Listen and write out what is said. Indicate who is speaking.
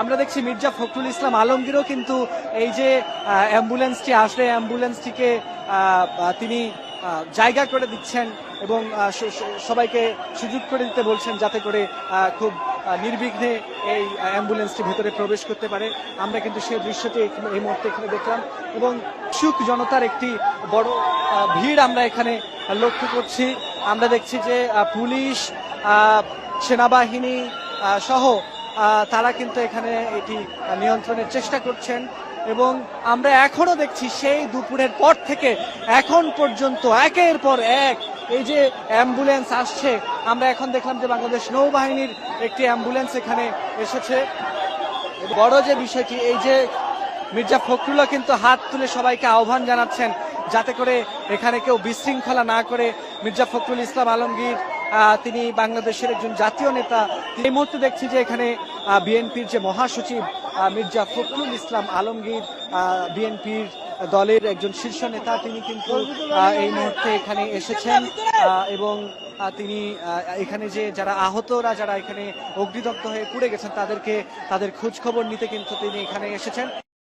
Speaker 1: আমরা দেখছি মির্জা ফখরুল ইসলাম আলমগীরও কিন্তু এই যে অ্যাম্বুলেন্সটি আসলে অ্যাম্বুলেন্সটিকে তিনি জায়গা করে দিচ্ছেন এবং সবাইকে সুযোগ করে দিতে বলছেন যাতে করে খুব নির্বিঘ্নে এই অ্যাম্বুলেন্সটি ভেতরে প্রবেশ করতে পারে। আমরা কিন্তু সেই দৃশ্যটি এই মুহূর্তে এখানে দেখলাম এবং সুখ জনতার একটি বড় ভিড় আমরা এখানে লক্ষ্য করছি। আমরা দেখছি যে পুলিশ সেনাবাহিনী সহ তারা কিন্তু এখানে এটি নিয়ন্ত্রণের চেষ্টা করছেন এবং আমরা এখনও দেখছি সেই দুপুরের পর থেকে এখন পর্যন্ত একের পর এক এই যে অ্যাম্বুলেন্স আসছে, আমরা এখন দেখলাম যে বাংলাদেশ নৌবাহিনীর একটি অ্যাম্বুলেন্স এখানে এসেছে। বড় যে বিষয়টি, এই যে মির্জা ফখরুল্লাহ কিন্তু হাত তুলে সবাইকে আহ্বান জানাচ্ছেন যাতে করে এখানে কেউ বিশৃঙ্খলা না করে মির্জা ফখরুল ইসলাম আলমগীর তিনি বাংলাদেশের একজন জাতীয় নেতা। এই মুহূর্তে দেখছি যে এখানে বিএনপির যে মহাসচিব মির্জা ফখরুল ইসলাম আলমগীর বিএনপির দলের একজন শীর্ষ নেতা, তিনি কিন্তু এই মুহূর্তে এখানে এসেছেন এবং তিনি এখানে যে যারা আহতরা, যারা এখানে অগ্নিদগ্ধ হয়ে পুড়ে গেছেন, তাদেরকে, তাদের খোঁজ খবর নিতে কিন্তু তিনি এখানে এসেছেন।